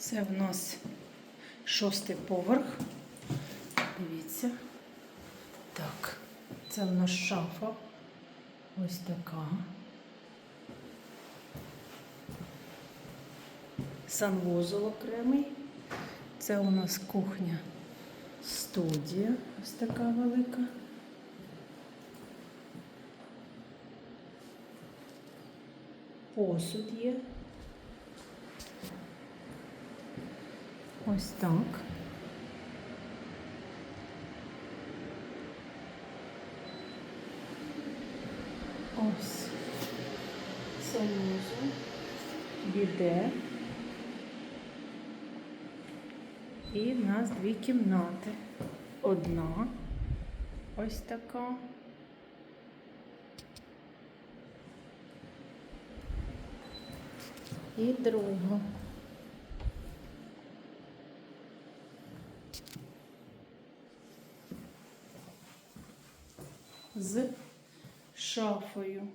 Це в нас шостий поверх. Дивіться. Так, це в нас шафа. Ось така. Санвузол окремий. Це у нас кухня студія. Ось така велика. Посуд є. Ось так. Ось. Санузел. Біде. І в нас дві кімнати. Одна. Ось така. І друга. З шафою.